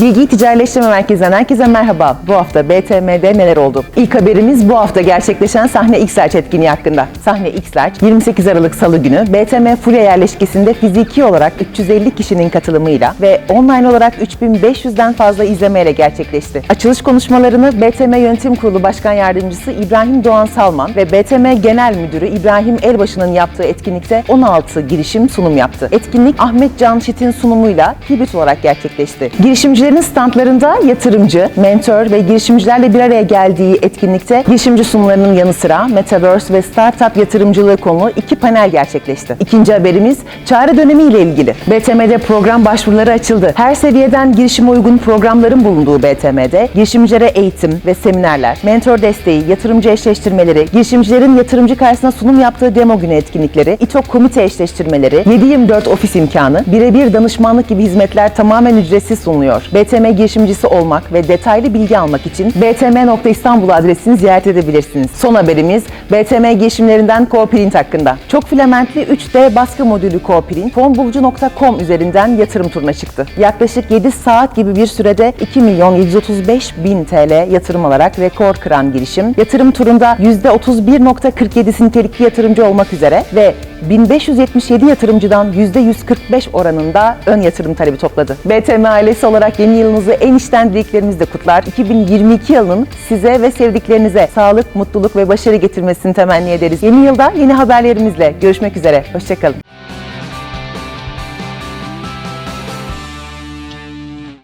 Bilgi Ticaretleştirme Merkezi'nden herkese merhaba. Bu hafta BTM'de neler oldu? İlk haberimiz bu hafta gerçekleşen Sahne X-Large etkinliği hakkında. Sahne X-Large 28 Aralık Salı günü BTM Fulya yerleşkesinde fiziki olarak 350 kişinin katılımıyla ve online olarak 3500'den fazla izlemeyle gerçekleşti. Açılış konuşmalarını BTM Yönetim Kurulu Başkan Yardımcısı İbrahim Doğan Salman ve BTM Genel Müdürü İbrahim Elbaşı'nın yaptığı etkinlikte 16 girişim sunum yaptı. Etkinlik Ahmet Can Çetin sunumuyla hibrit olarak gerçekleşti. Girişimcilerin standlarında yatırımcı, mentor ve girişimcilerle bir araya geldiği etkinlikte girişimci sunumlarının yanı sıra Metaverse ve Startup yatırımcılığı konulu iki panel gerçekleşti. İkinci haberimiz çağrı dönemi ile ilgili. BTM'de program başvuruları açıldı. Her seviyeden girişime uygun programların bulunduğu BTM'de girişimcilere eğitim ve seminerler, mentor desteği, yatırımcı eşleştirmeleri, girişimcilerin yatırımcı karşısında sunum yaptığı demo günü etkinlikleri, İTOK komite eşleştirmeleri, 7-24 ofis imkanı, birebir danışmanlık gibi hizmetler tamamen ücretsiz sunuluyor. BTM girişimcisi olmak ve detaylı bilgi almak için btm.istanbul adresini ziyaret edebilirsiniz. Son haberimiz BTM girişimlerinden CoPrint hakkında. Çok filamentli 3D baskı modülü CoPrint, fonbulucu.com üzerinden yatırım turuna çıktı. Yaklaşık 7 saat gibi bir sürede 2 milyon 735 bin TL yatırım alarak rekor kıran girişim, yatırım turunda %31.47'si nitelikli yatırımcı olmak üzere ve 1577 yatırımcıdan %145 oranında ön yatırım talebi topladı. BTM ailesi olarak yeni yılınızı en içten dileklerimizle kutlar. 2022 yılının size ve sevdiklerinize sağlık, mutluluk ve başarı getirmesini temenni ederiz. Yeni yılda yeni haberlerimizle görüşmek üzere. Hoşçakalın.